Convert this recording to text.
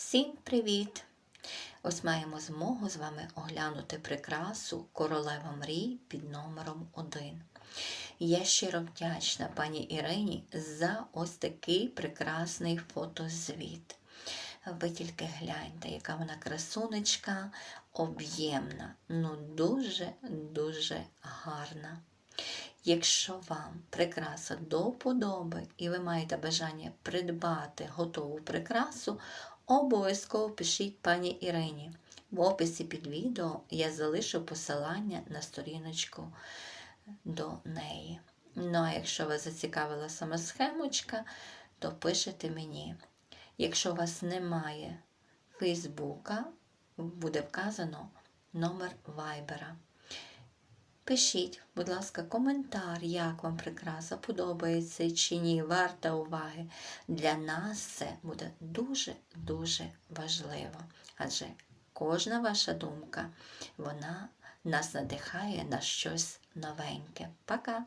Всім привіт! Ось маємо змогу з вами оглянути прикрасу Королева мрій під номером 1. Я щиро вдячна пані Ірині за ось такий прекрасний фотозвіт. Ви тільки гляньте, яка вона красунечка, об'ємна, ну дуже-дуже гарна. Якщо вам прикраса до вподоби і ви маєте бажання придбати готову прикрасу, обов'язково пишіть пані Ірині. В описі під відео я залишу посилання на сторіночку до неї. Ну а якщо вас зацікавила сама схемочка, то пишете мені. Якщо у вас немає Фейсбука, буде вказано номер Вайбера. Пишіть, будь ласка, коментар, як вам прикраса подобається чи ні, варта уваги. Для нас це буде дуже-дуже важливо. Адже кожна ваша думка, вона нас надихає на щось новеньке. Пока!